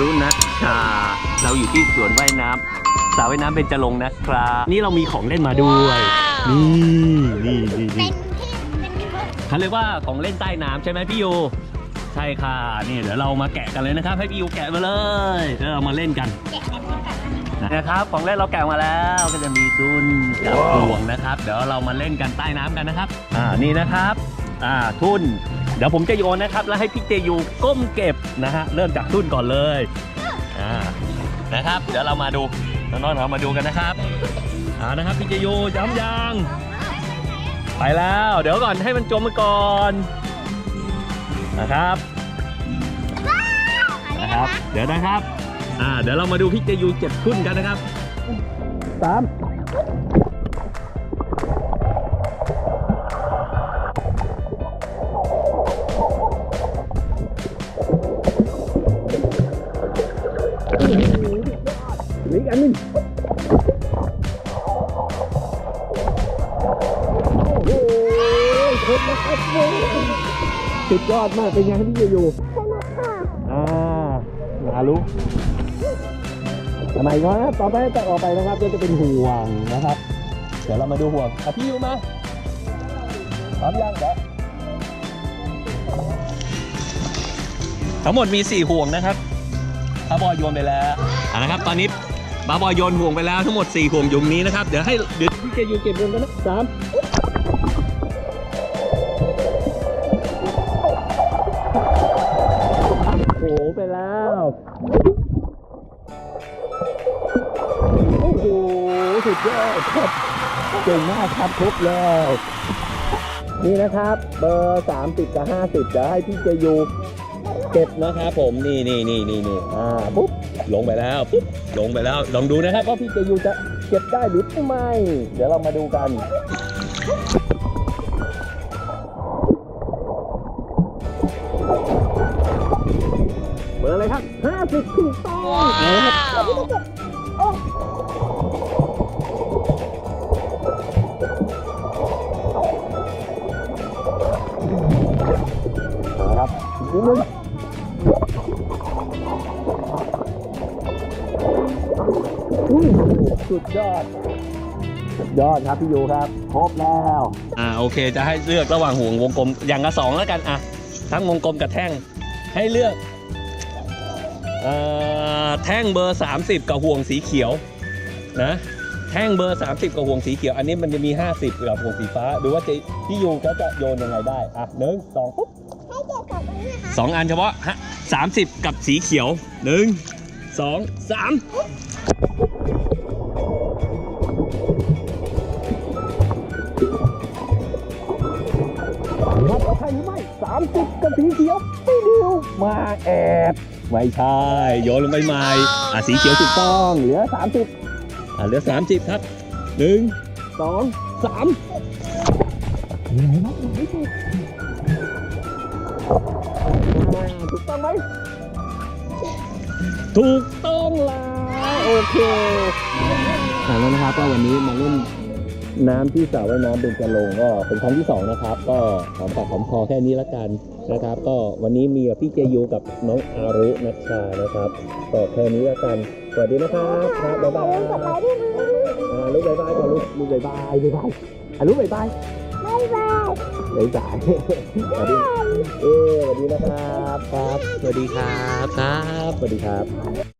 รุนัชชา เราอยู่ที่สวนว่ายน้ำสระว่ายน้ำเบญจรงค์นะครับ นี่เรามีของเล่นมาด้วย นี่นี่นี่เป็นี่นที่เป็นพวกเขาเรียกว่าของเล่นใต้น้ำใช่ไหมพี่ยูใช่ค่ะ นี่เดี๋ยวเรามาแกะกันเลยนะครับ ให้พี่ยูแกะมาเลยแล้วเรามาเล่นกันแกะอันนี้กันนะนะครับของเล่นเราแกะมาแล้วก็จะมีดุนกับห่วงนะครับ เดี๋ยวเรามาเล่นกันใต้น้ำกันนะครับ อ่านี่นะครับ อ่าทุ่นเดี๋ยวผมจะโยนนะครับ แล้วให้พี่เจยูก้มเก็บนะฮะ เริ่มจากทุ่นก่อนเลยอ่านะครับ เดี๋ยวเรามาดูน้องๆเรามาดูกันนะครับอ่านะครับพี่เจยูย้ำยางไปแล้ว เดี๋ยวก่อนให้มันจมมาก่อนนะครับนะครับ เดี๋ยวนะครับอ่าเดี๋ยวเรามาดูพี่เจยูเก็บทุ่นกันนะครับสาม สุดยอดมากเป็นไงครับพี่เจยูสนุกค่ะอ่าหารู้ทำไมก็นะต่อไปจะออกไปนะครับก็จะเป็นห่วงนะครับ เดี๋ยวเรามาดูห่วงอะพี่ยูมาพร้อมยังเดี๋ยวทั้งหมดมี 4 ห่วงนะครับบ้าบอยโยนไปแล้วอะนะครับ ตอนนี้ บาบอยโยนห่วงไปแล้วทั้งหมด 4 ห่วงยู่ตรงนี้นะครับ เดี๋ยวให้เดี๋ยวพี่เจยูเก็บรวมกันนะสามโอ้โหไปแล้ว โอ้โห สุดยอดครับเก่งมากครับครบแล้ว นี่นะครับ เบอร์ 30 กับ 50เดี๋ยวให้พี่เจยู เก็บนะครับผมนี่นี่นี่นี่นี่อ่าปุ๊บลงไปแล้วปุ๊บลงไปแล้ว ลองดูนะครับว่าพี่เจยูจะเก็บได้หรือไม่ เดี๋ยวเรามาดูกันเบอร์อะไรครับ50ถูกต้องนะครับนะครับ อุ้ยสุดยอดสุดยอดครับพี่ยูครับ ครบแล้ว อ่าโอเค จะให้เลือกระหว่างห่วงวงกลมอย่างละสองแล้วกันอะทั้งวงกลมกับแท่งให้เลือกเอ่อแท่งเบอร์ 30 กับห่วงสีเขียวนะแท่งเบอร์ 30 กับห่วงสีเขียว อันนี้มันจะมี 50กับห่วงสีฟ้า ดูว่าจะพี่ยูเขาจะโยนยังไงได้อะหนึ่งสองปุ๊บ สองอันเฉพาะฮะสามสิบกับสีเขียวหนึ่งสองสามครับเอาใครหรือไม่สามสิบกับสีเขียวไม่ดิวมาแอบไม่ใช่โยนลงไปใหม่อะสีเขียวถูกต้องเหลือสามสิบอะเหลือสามสิบครับหนึ่งสองสามเหลือไหมไม่ถูกอ่า ถูกต้องไหมถูกต้องแล้วโอเคอ่าแล้วนะครับก็วันนี้มาเล่นน้ำที่สระว่ายน้ำเบญจรงค์ก็เป็นครั้งที่สองนะครับ ก็หอมปากหอมคอแค่นี้ละกันนะครับ ก็วันนี้มีกับพี่เจยูกับน้องอารุนัชชานะครับก็แค่นี้ละกันสวัสดีนะครับครับบ๊ายบายกดไลค์ด้วยนะอ่าลูกบ๊ายบายก่อนลูกลูกบ๊ายบายบ๊ายบายอะลูกบ๊ายบายบ๊ายบายบ๊ายบายสวัสดีเออสวัสดีนะครับ ครับ สวัสดีครับ ครับ สวัสดีครับ